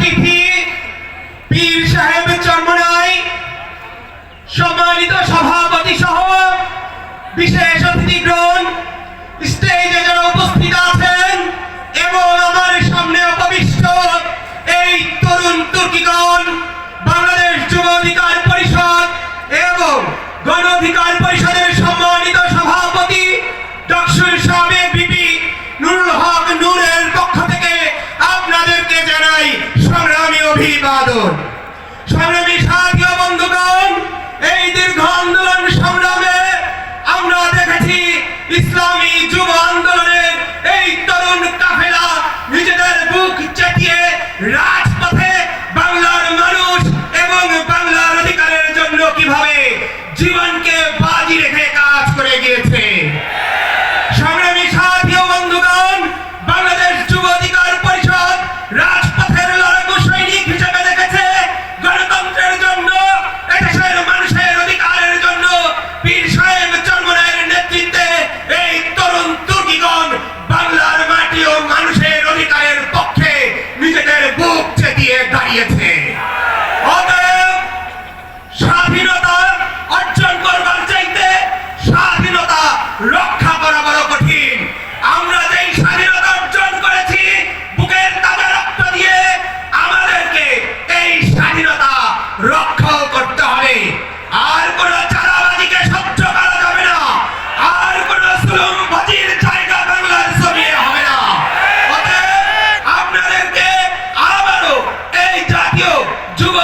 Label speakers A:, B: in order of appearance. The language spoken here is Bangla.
A: অতিথি পীর সাহেব চন্মনাই সম্মানিত সভাপতি সহ বিশেষ অতিথিগণ স্টেজে যারা উপস্থিত আছেন এবং আমার সামনে উপবিষ্ট এই তরুণ তুর্কিগণ, বাংলাদেশ যুব অধিকার পরিষদ এবং গণ অধিকার সংগ্রামী সংগ্রামী সাথী বন্ধুগণ, এই দীর্ঘ আন্দোলন সংগ্রামে আমরা দেখেছি ইসলামী যুব আন্দোলনের এই তরুণ কাফেলা নিজেদের বুক চেতিয়ে রাজপথে বাংলার মানুষ এবং বাংলার অধিকারের জন্য কীভাবে জীবনকে বাজি রেখে কাজ করে গিয়েছে। রক্ষা করা বড় কঠিন। আমরা যেই স্বাধীনতা অর্জন করেছি, বুকের তাজা রক্ত দিয়ে আমাদেরকে এই স্বাধীনতা রক্ষাও করতে হবে। আর কোন চারাবাজিকে সহ্য করা যাবে না। আর কোন সুলুম বাজির জায়গা বাংলার জমিয়ে হবে না। আপনাদেরকে আবারও এই জাতীয় যুব